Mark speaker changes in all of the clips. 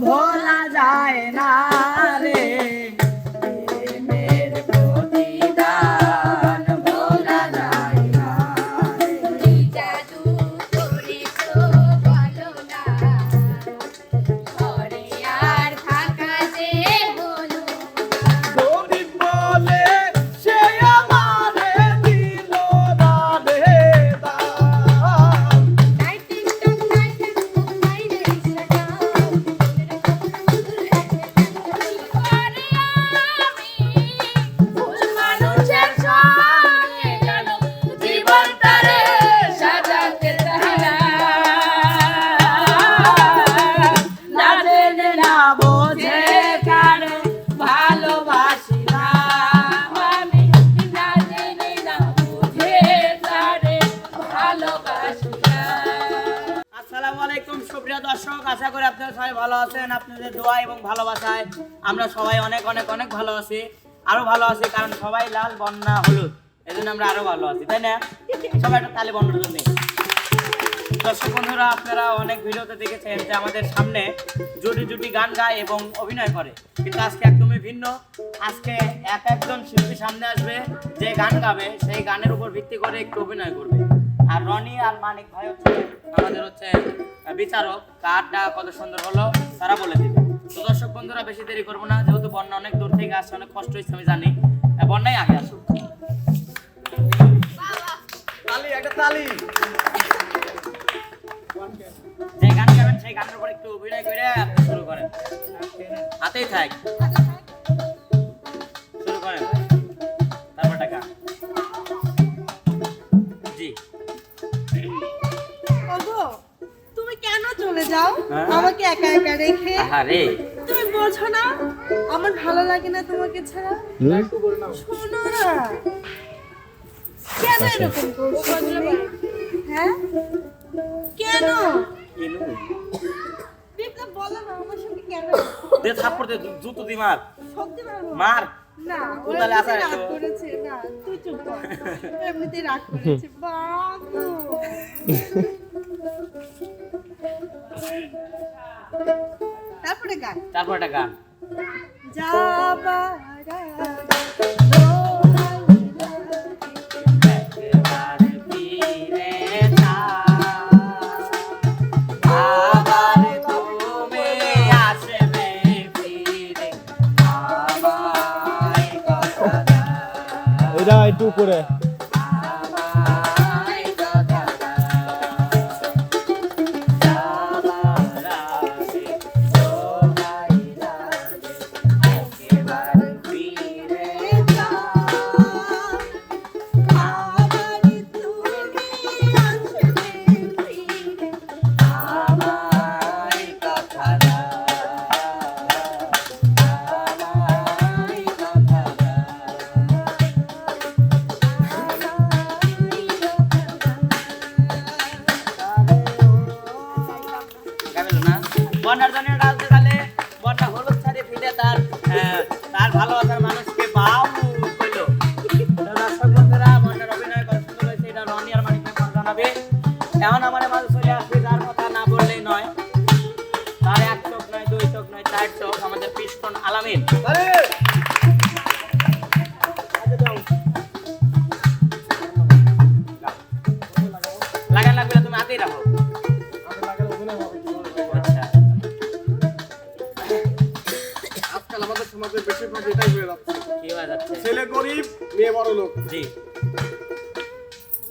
Speaker 1: ভোলা যায় না। করি আপনারা সবাই ভালো আছেন, আপনাদের দোয়া এবং ভালোবাসায় আমরা সবাই অনেক অনেক অনেক ভালো আছি, আরও ভালো আছি, কারণ সবাই লাল, বন্যা, হলুদ এই জন্য আমরা আরও ভালো আছি, তাই না? সবাই একটা তালে বন্যার জন্য দর্শক বন্ধুরা, আপনারা অনেক ভিডিওতে দেখেছেন যে আমাদের সামনে জুটি জুটি গান গায় এবং অভিনয় করে। কিন্তু আজকে একদমই ভিন্ন। আজকে এক একজন শিল্পী সামনে আসবে, যে গান গাবে, সেই গানের উপর ভিত্তি করে একটু অভিনয় করবে। আর রনি আর মানিক ভাই হচ্ছে আমাদের হচ্ছে বিচারক। কারটা কত সুন্দর হলো তারা বলে দিবে। তো দর্শক বন্ধুরা বেশি দেরি করব না যেহেতু বন্যা অনেক দূর থেকে আসছে অনেক কষ্ট হচ্ছে আমি জানি। বন্যাই আগে আসুক তালি একটা তালি। যে গান গাবেন সেই গানের উপর একটু অভিনয় করে আপনি শুরু করেন। হাতেই থাক।
Speaker 2: যাও
Speaker 1: হ্যাঁ?
Speaker 2: আমাকে একা একা রেখে।
Speaker 1: আরে
Speaker 2: তুমি বোঝো না আমার ভালো লাগে না তোমাকে ছাড়া। শোনো না। কেন এরকম করছ হ্যাঁ? কেন? বিপ্লব বলো না আমার সঙ্গে কেন?
Speaker 1: দে থাপ্পড় দে জুতো দি মার।
Speaker 2: না রাগ করেছে। না তুই চুপ কর। এমনিতেই রাগ করেছে। বাবু তারপরে গান
Speaker 1: তারপর একটা গান
Speaker 2: যাবার
Speaker 1: একবার ফিরে তাক, আবার তুমি আসবে ফিরে আমায় কথা দাও,
Speaker 3: এটা একটু উপরে
Speaker 1: আচ্ছা
Speaker 3: আজকাল আমাদের সমাজে বেশিরভাগ এটাই হয়ে যাচ্ছে
Speaker 1: কি হয়ে যাচ্ছে
Speaker 3: ছেলে গরিব মেয়ে বড় লোক।
Speaker 1: জি।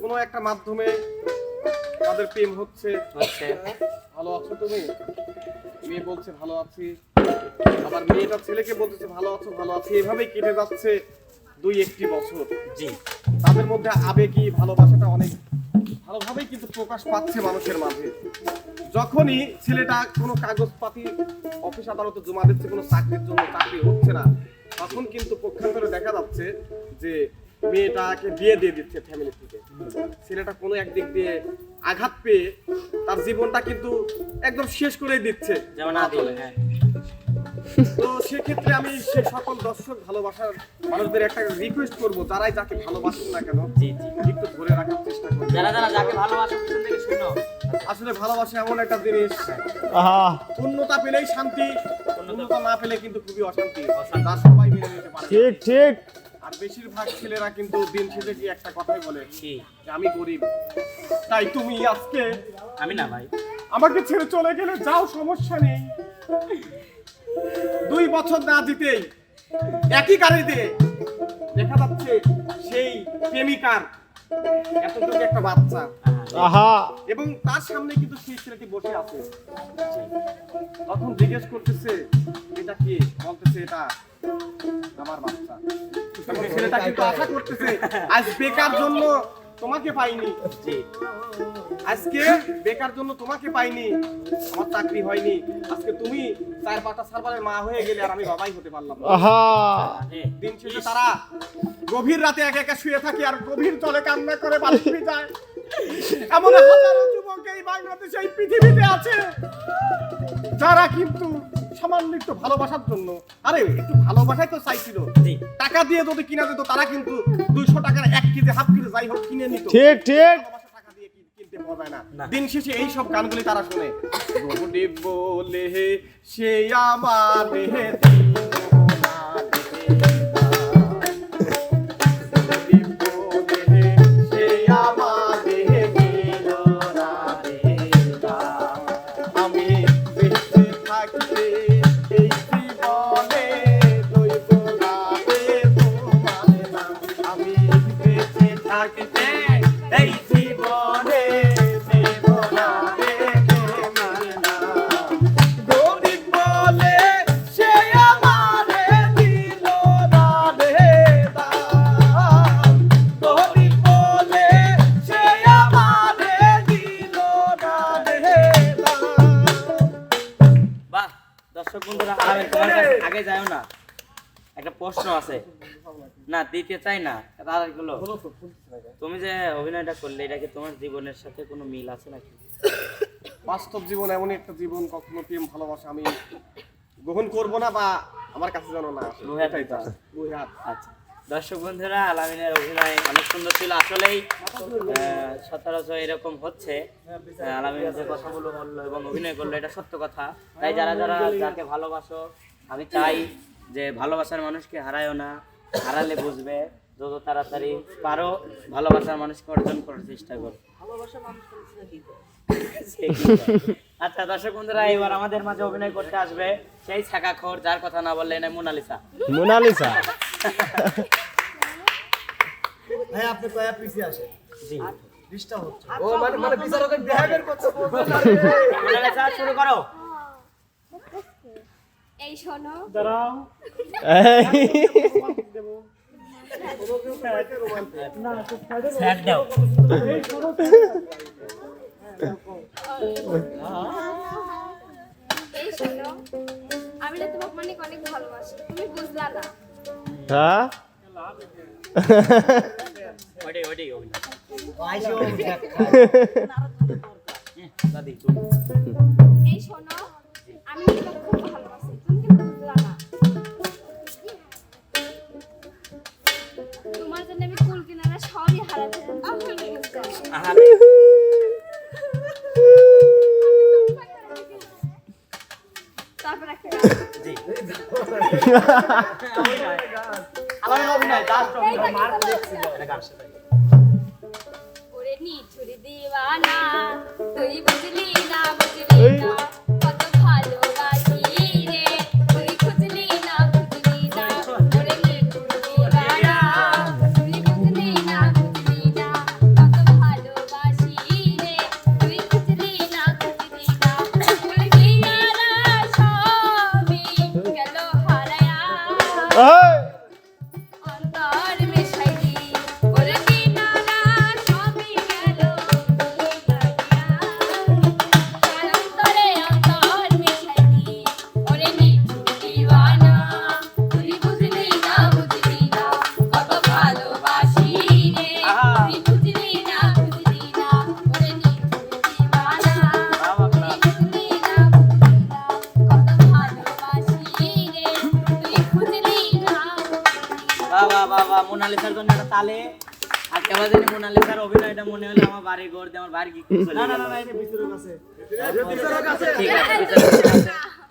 Speaker 3: কোনো একটা মাধ্যমে তাদের প্রেম হচ্ছে।
Speaker 1: হচ্ছে।
Speaker 3: ভালো আছো তুমি? মেয়ে বলছে ভালো আছি। আবার মেয়েটা ছেলেকে বলতেছে ভালো আছো ভালো আছি। এভাবেই কেটে যাচ্ছে দুই একটি বছর।
Speaker 1: জি।
Speaker 3: তাদের মধ্যে আবেগী ভালোবাসাটা অনেক। ভালোভাবেই কিন্তু প্রকাশ পাচ্ছে মানুষের মাঝে। যখনই ছেলেটা কোনো কাগজপাতি অফিস আদালতে জমা দিচ্ছে, কোনো চাকরির জন্য চাকরি হচ্ছে না, তখন কিন্তু পক্ষান্তরে দেখা যাচ্ছে যে মেয়েটাকে বিয়ে দিয়ে দিচ্ছে ফ্যামিলি থেকে। ছেলেটা কোনো একদিক দিয়ে আঘাত পেয়ে তার জীবনটা কিন্তু একদম শেষ করে দিচ্ছে।
Speaker 1: যেমন আদি হ্যাঁ।
Speaker 3: তো সেক্ষেত্রে আমি সে সকল দর্শক ভালোবাসার মানুষদের একটা রিকোয়েস্ট করব যারাই যাকে ভালোবাসেন না কেন
Speaker 1: জি জি।
Speaker 3: একটু ধরে রাখার চেষ্টা করবেন
Speaker 1: যারা যারা যাকে ভালোবাসো পিছন থেকে শুনো।
Speaker 3: আসলে ভালোবাসা এমন একটা জিনিস
Speaker 4: আহা।
Speaker 3: পূর্ণতা পেলেই শান্তি পূর্ণতা না পেলে কিন্তু খুবই অশান্তি। তা সবাই মেনে নিতে পারে।
Speaker 4: ঠিক ঠিক।
Speaker 3: আর বেশিরভাগ ছেলেরা কিন্তু দিন শেষে কি একটা কথাই বলে?
Speaker 1: কি
Speaker 3: যে আমি গরিব। তাই তুমি আজকে
Speaker 1: আমি না ভাই।
Speaker 3: আমাকে ছেড়ে চলে গেলে যাও সমস্যা নেই। দুই বছর না দিতেই একই গাড়িতে দেখা যাচ্ছে সেই প্রেমিকার এতটুকু একটা বাচ্চা।
Speaker 4: আহা।
Speaker 3: এবং তার সামনে কিন্তু সেই ছেলেটি বসে আছে। তখন জিজ্ঞেস করতেছে এটা কি? বলতেছে এটা আমার বাচ্চা। ছেলেটা কিন্তু আশা করতেছে আজ বেকার জন্য তোমাকে পাইনি। আজকে বেকার জন্য তোমাকে পাইনি। আমার চাকরি হয়নি। আজকে তুমি চার পাঁচটা সার্ভারের মা হয়ে গেলে আর আমি বাবাই হতে পারলাম দিন শেষে তারা গভীর রাতে একা একা শুয়ে থাকে আর গভীর জলে কান্না করে বাড়ি যায়। এমন হাজারো যুবক এই বাংলাদেশে এই পৃথিবীতে আছে যারা কিন্তু সামান্য একটু ভালোবাসার জন্য আরে একটু ভালোবাসাই তো চাইছিল। টাকা দিয়ে যদি কিনা যেত তারা কিন্তু দুইশো টাকার এক কেজি হাফ কেজি যাই হোক কিনে নিত।
Speaker 4: ঠিক ঠিক।
Speaker 3: দিয়ে কিনতে পাওয়া যায় না।
Speaker 1: না।
Speaker 3: দিন শেষে এই সব গানগুলি তারা শুনে। বলে সে আমার
Speaker 1: বন্ধুরা আরামে তোমার কাছে আগে যাও না। একটা প্রশ্ন আছে। না দিতে চাই না তারগুলো তুমি যে অভিনয়টা করলে এটা কি তোমার জীবনের সাথে কোনো মিল আছে নাকি?
Speaker 3: বাস্তব জীবন এমন একটা জীবন কখনো প্রেম ভালোবাসা আমি গ্রহণ করব না বা আমার কাছে জানো না।
Speaker 1: আচ্ছা। দর্শক বন্ধুরা আলামিনের অভিনয় অনেক সুন্দর ছিল। আসলেই সচরাচর এরকম হচ্ছে। আলামিন যে কথাগুলো বলল এবং অভিনয় করল এটা সত্য কথা। তাই যারা যারা যাকে ভালোবাসো আমি চাই যে ভালোবাসার মানুষকে হারায়ও না হারালে বুঝবে যত তাড়াতাড়ি পারো ভালোবাসার মানুষকে অর্জন করার চেষ্টা করো। আচ্ছা দর্শক বন্ধুরা এবার আমাদের মাঝে অভিনয় করতে আসবে সেই ছাকাখোর যার কথা না বললে না মোনালিসা।
Speaker 4: মোনালিসা?
Speaker 5: ভাই আপনি কয়া পিছিয়ে আসেন?
Speaker 1: জি।
Speaker 5: ডিস্টার্ব হচ্ছে।
Speaker 3: ও মানে মানে বিচারকের বিহেভিয়ার করছে
Speaker 1: মোনালিসা শুরু করো।
Speaker 6: এই শোনো।
Speaker 1: স্যার দাও।
Speaker 6: এই শোনো আমি না তোমাকে অনেক অনেক ভালোবাসি। তুমি বুঝলা না।
Speaker 4: হ্যাঁ
Speaker 6: এই শোনো আমি খুব ভালোবাসি। তুমি কিন্তু বুঝলা না তোমার জন্য আমি কুল কিনারা সবই হারাতে তারপর একটা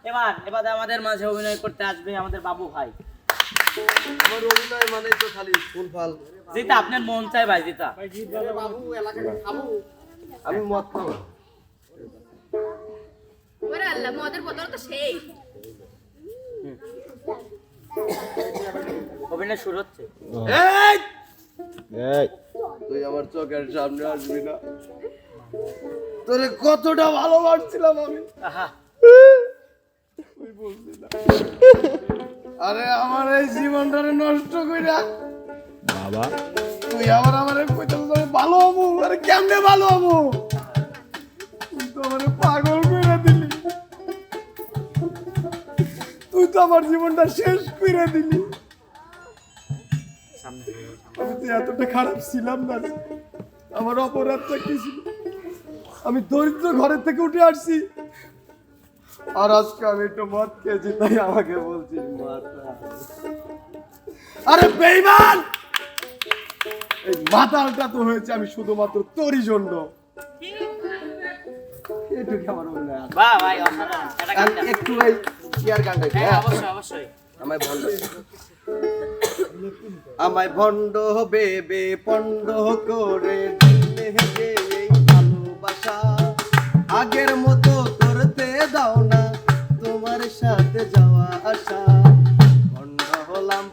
Speaker 1: এবার এবার আমাদের মাঝে অভিনয় করতে আসবে আমাদের বাবু ভাই।
Speaker 5: আমার অভিনয় মানে তো খালি ফুল ফাল।
Speaker 1: জিতা আপনার মন চাই ভাই জিতা।
Speaker 3: বাবু। এলাকাকে খাব।
Speaker 5: আমি মদ খাব।
Speaker 7: ওরে আল্লাহ মদের বোতল তো সেই।
Speaker 1: অভিনয় শুরু হচ্ছে।
Speaker 3: এই!
Speaker 4: এই।
Speaker 5: তুই আমার চোখের সামনে আসবি না। তোরে কতটা ভালোবাসছিলাম আমি। আরে আমার এই জীবনটারে নষ্ট কইরা।
Speaker 4: বাবা।
Speaker 5: তুই আবার আমারে কইতে তোরে ভালো হব। আরে কেমনে ভালো হব? তুই তো আমারে পাগল কইরা দিলি। তুই তো আমার জীবনটা শেষ কইরা দিলি। আমি তো এতটা খারাপ ছিলাম না রে। আমার অপরাধটা কি ছিল? আমি দরিদ্র ঘরের থেকে উঠে আসছি। আর আজকে আমি একটু মদ খেয়েছি তাই আমাকে বলছিস মদ। আরে বেইমান! এই মাতালটা তো হয়েছে আমি শুধুমাত্র তোরই জন্য। এটুকু আমার মনে
Speaker 1: বাহ ভাই অসাধারণ। এটা
Speaker 5: একটু গানটা
Speaker 1: হ্যাঁ
Speaker 5: হ্যাঁ?
Speaker 1: অবশ্যই অবশ্যই।
Speaker 5: আমায় ভণ্ড আমায় ভণ্ড বেবে পণ্ড করে দিলে ভালোবাসা। আগের মতো করতে দাও না তোমার সাথে যাওয়া আসা অন্য হলাম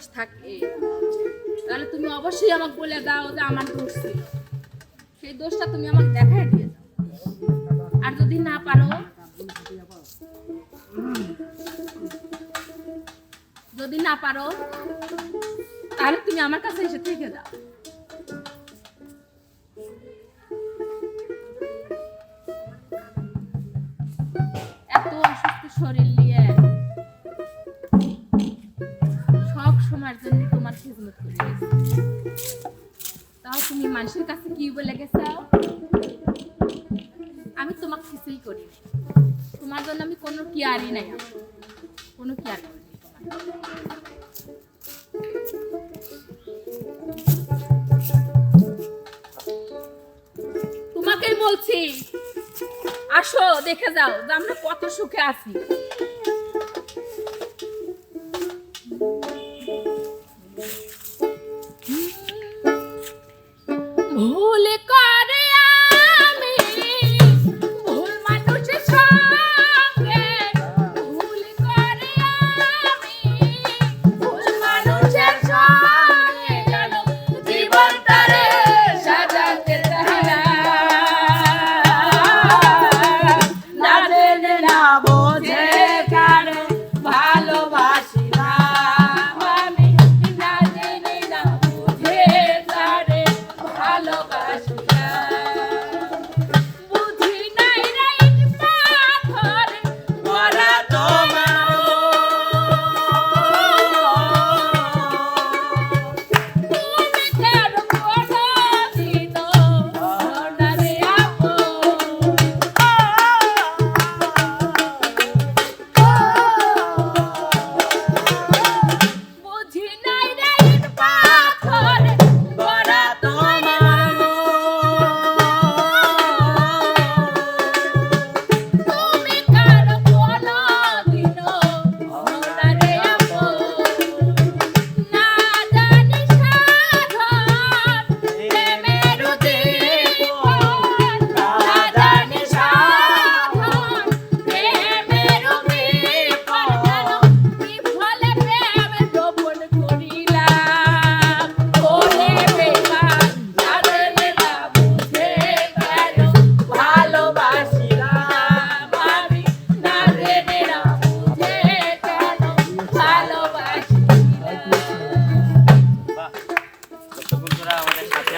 Speaker 7: দোষ থাকে। তাহলে তুমি অবশ্যই আমাকে বলে দাও যে আমার দোষ ছিল। সেই দোষটা তুমি আমাকে দেখাই দিয়ে দাও। আর যদি না পারো, যদি না পারো, তাহলে তুমি আমার কাছে এসে থেকে দাও। তুমি মানুষের কাছে কি বলে গেছো? আমি তোমাকে কিছুই করি তোমার জন্য আমি কোনো কেয়ারই নাই কোনো কেয়ার তোমাকেই বলছি, আসো, দেখে যাও যে আমরা কত সুখে আছি।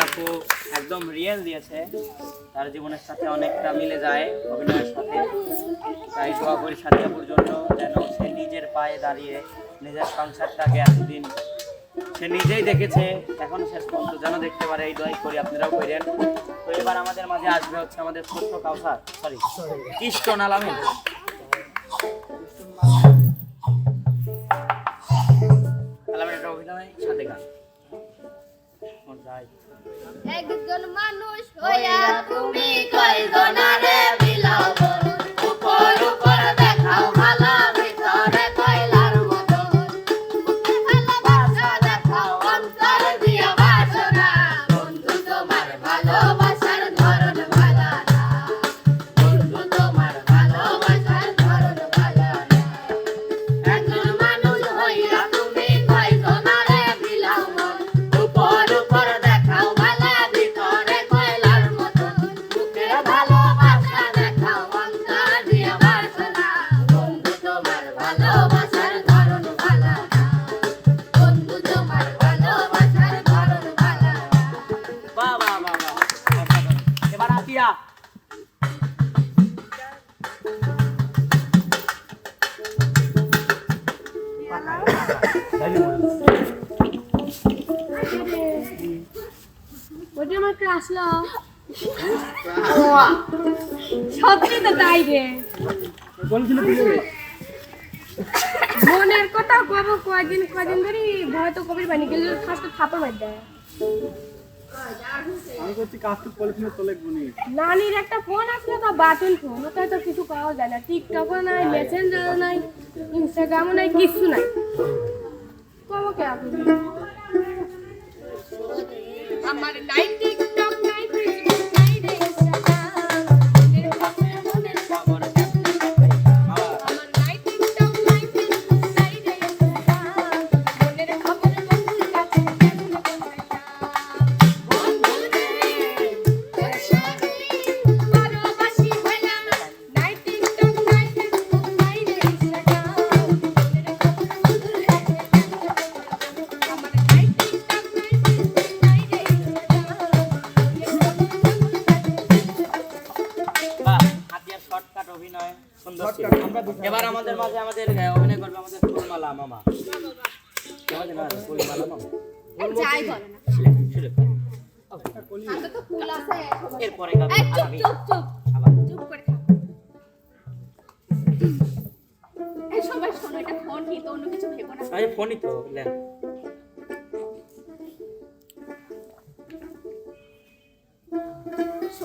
Speaker 7: আপু একদম রিয়েল দিয়েছে। তার জীবনের
Speaker 1: সাথে অনেকটা মিলে যায় অভিনয়ের সাথে। তাই দোয়া করি সাথে আপুর জন্য যেন সে নিজের পায়ে দাঁড়িয়ে নিজের সংসারটাকে এতদিন সে নিজেই দেখেছে, এখন শেষ পর্যন্ত যেন দেখতে পারে। এই দোয়াই করি, আপনারাও করেন। তো এবার আমাদের মাঝে আসবে হচ্ছে আমাদের ছোট্ট কাউসার। সরি কৃষ্ণ নালামিন। অভিনয়, সাথে গান।
Speaker 6: মানুষ হইয়া তুমি কয়জনারে
Speaker 2: ওটা আমার আসলো সত্যি তো তাই রে। মনের কথা কব কয়দিন কয়দিন ধরে ভয় তো কবির বানি গেলে ফার্স্ট থাপড় মার দেয়
Speaker 5: আমি করছি কাজ তো পলিথিনে তোলে গুনি
Speaker 2: নানির একটা ফোন আসলো তো বাটন ফোন ওটাই তো কিছু পাওয়া যায় না। টিকটকও নাই মেসেঞ্জারও নাই ইনস্টাগ্রামও নাই কিছু নাই। কব কে আপনি?
Speaker 6: I'm not a night.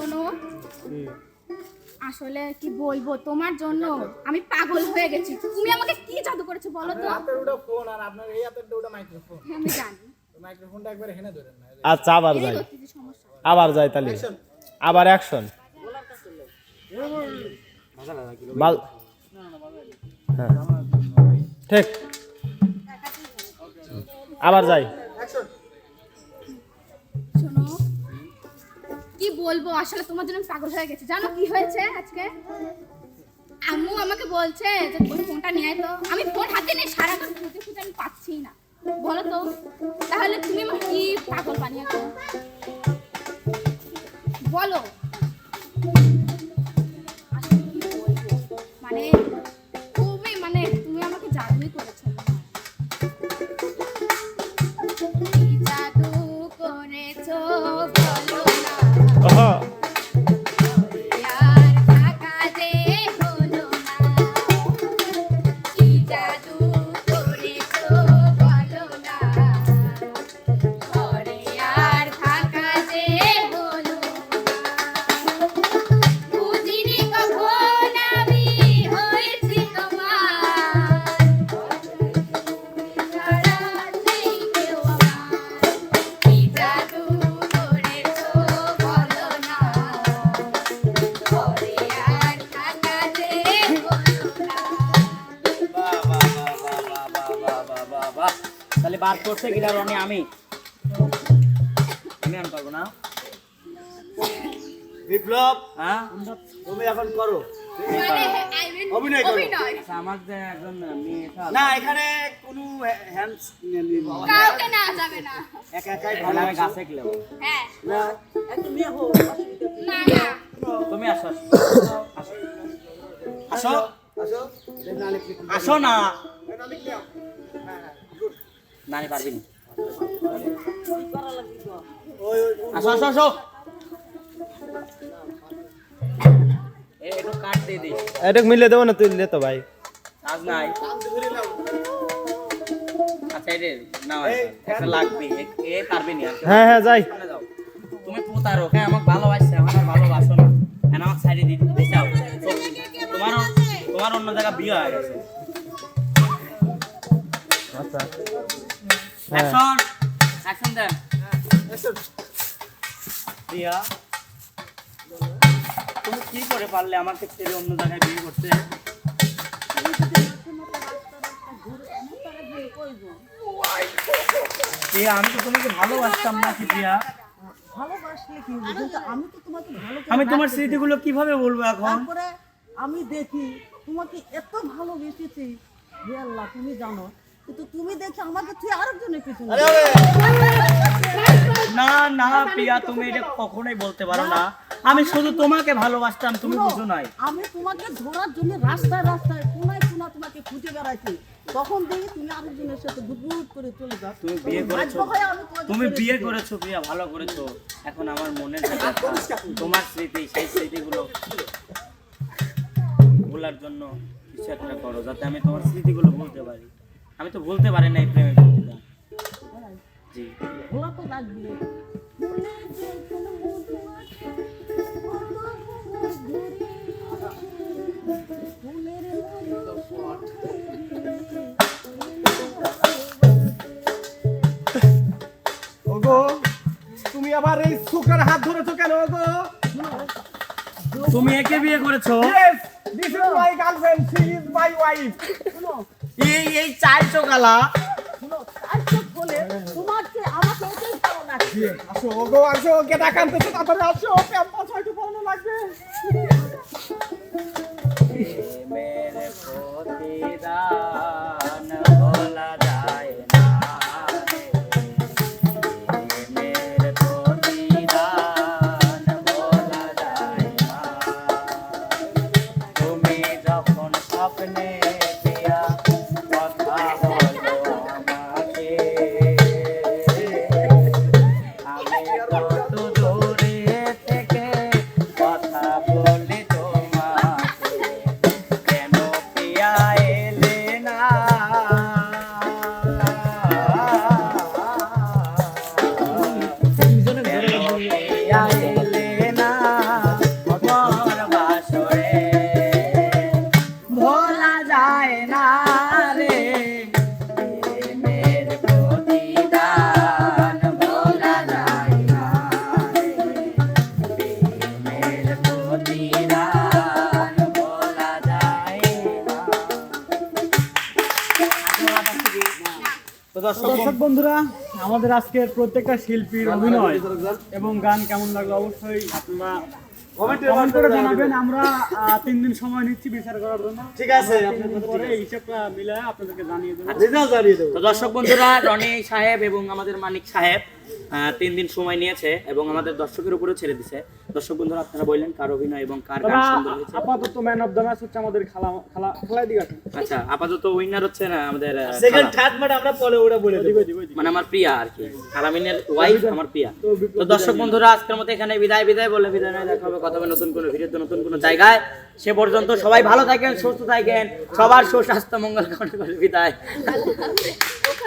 Speaker 6: শোনো আসলে কি বলব তোমার জন্য? আমি পাগল হয়ে গেছি। তুমি আমাকে কি জাদু করেছ বলো তো?
Speaker 8: ওটা ফোন আর আপনার এই হাতের ওটা মাইক্রোফোন
Speaker 6: হ্যাঁ, আমি জানি।
Speaker 8: মাইক্রোফোনটা একবার হেনে ধরেন না
Speaker 4: আচ্ছা আবার যাই। আবার যাই তাহলে। আবার অ্যাকশন হ্যাঁ। ঠিক। আবার যাই।
Speaker 6: কি বলব? আসলে তোমার জন্য পাগল হয়ে গেছি। জানো কি হয়েছে আজকে? আম্মু আমাকে বলছে যে, তুমি ফোনটা নিয়ে তো। আমি ফোন হাতে নিয়ে সারাক্ষণ খুঁজে খুঁজে আমি পাচ্ছি না। বলো তো, তাহলে তুমি আমাকে কি পাগল বানিয়েছো? বলো।
Speaker 1: তাহলে বার করছে কিনা রনি আমি। আমি আন পারব না।
Speaker 5: বিপ্লব
Speaker 1: হ্যাঁ?
Speaker 5: তুমি এখন করো।
Speaker 6: মানে mean
Speaker 5: অভিনয় করো।
Speaker 1: আচ্ছা আমার যে একজন মেয়ে
Speaker 5: না এখানে কোনো হ্যান্ডস
Speaker 6: কাউকে না যাবে না।
Speaker 5: একা একাই ভালো
Speaker 1: আমি গাছে গেলাম
Speaker 6: হ্যাঁ।
Speaker 5: না?
Speaker 6: না না।
Speaker 1: তুমি আসো আসো। আসো?
Speaker 5: আসো।
Speaker 1: আসো না। নানি পারবি না। আসো আসো আসো।
Speaker 4: এটা মিলে দেবো না তুই তো ভাই।
Speaker 1: আজ নাই। আচ্ছা এটা না একটা লাগবে। এ- পারবি না
Speaker 4: হ্যাঁ হ্যাঁ যাই।
Speaker 1: তুমি পোতারো হ্যাঁ আমাকে ভালোবাসছে আমার আর ভালোবাসো না। এখন আমাকে সাইডে দিতে চাও তোমারও তোমার অন্য জায়গায় বিয়ে হয়ে গেছে।
Speaker 4: আচ্ছা।
Speaker 1: অ্যাকশন অ্যাকশন দেন। প্রিয়া তুমি কি করে পারলে আমাকে ছেড়ে অন্য জায়গায় বিয়ে করতে? প্রিয়া আমি তো তোমাকে ভালোবাসতাম না কি প্রিয়া
Speaker 9: ভালোবাসলে কি আমি তো তোমাকে ভালো
Speaker 1: আমি তোমার স্মৃতিগুলো কীভাবে বলব এখন?
Speaker 9: তারপরে আমি দেখি তোমাকে এত ভালোবেসেছি। হে আল্লাহ তুমি জানো কিন্তু তুমি দেখে আমাকে তুই আরেকজনের পিছনে
Speaker 1: না না প্রিয়া তুমি এটা কখনোই বলতে পারো না। আমি শুধু তোমাকে ভালোবাসতাম তুমি বুঝো নাই।
Speaker 9: আমি তোমাকে ধরার জন্য রাস্তায় রাস্তায় কোনায় কোনা তোমাকে খুঁজে বেড়াইছি। তখন দেখি তুমি আরেকজনের সাথে গুটগুট করে চলে যাও।
Speaker 1: তুমি বিয়ে করেছ। তুমি বিয়ে করেছ প্রিয়া ভালো করেছ। এখন আমার ব্যথা, তোমার স্মৃতি সেই স্মৃতিগুলো ভোলার জন্য কিছু একটা করো যাতে আমি তোমার স্মৃতিগুলো ভুলতে পারি। আমি তো ভুলতে পারি না এই জি
Speaker 9: তো লাগবে
Speaker 3: ওগো তুমি আবার এই সুকার হাত ধরেছো কেন ওগো
Speaker 1: তুমি একে বিয়ে করেছ
Speaker 3: this is my girlfriend. She is my wife.
Speaker 1: এই এই
Speaker 9: তোমাকে আমাকে
Speaker 3: আসো ওগো আসো কেটা কানতেছে তারপরে আসো
Speaker 10: দর্শক বন্ধুরা আমাদের আজকের প্রত্যেকটা শিল্পীর অভিনয় এবং গান কেমন লাগল অবশ্যই আপনারা কমেন্ট করে জানাবেন। আমরা তিন দিন সময় নিচ্ছি বিচার করার জন্য। ঠিক আছে। আপনাদের পরে হিসাবটা মিলে আপনাদেরকে জানিয়ে দেবো।
Speaker 1: দর্শক বন্ধুরা রনি সাহেব এবং আমাদের মানিক সাহেব তিন দিন সময় নিয়েছে এবং আমাদের দর্শকের উপরে ছেড়ে দিছে। দর্শক বন্ধুরা আপনারা বললেন কার অভিনয় এবং কার গান সুন্দর হয়েছে।
Speaker 10: আপাতত ম্যান অফ দ্য ম্যাচ হচ্ছে আমাদের খালা খেলা খেলায় দিকে
Speaker 1: আচ্ছা আপাতত উইনার হচ্ছে না আমাদের
Speaker 10: সেকেন্ড থার্ড ম্যাচ আমরা পরে ওটা বলে দেবো।
Speaker 1: মানে আমার প্রিয়া আর কি। আলামিনের ওয়াইফ আমার প্রিয়া। তো দর্শক বন্ধুরা আজকের মতো এখানে বিদায় বিদায় বলে বিদায় নয় দেখা হবে কথা হবে নতুন কোনো ভিডিওতে নতুন কোনো জায়গায়। সে পর্যন্ত সবাই ভালো থাকেন সুস্থ থাকেন। সবার সুস্বাস্থ্য মঙ্গল কামনা করে বিদায়।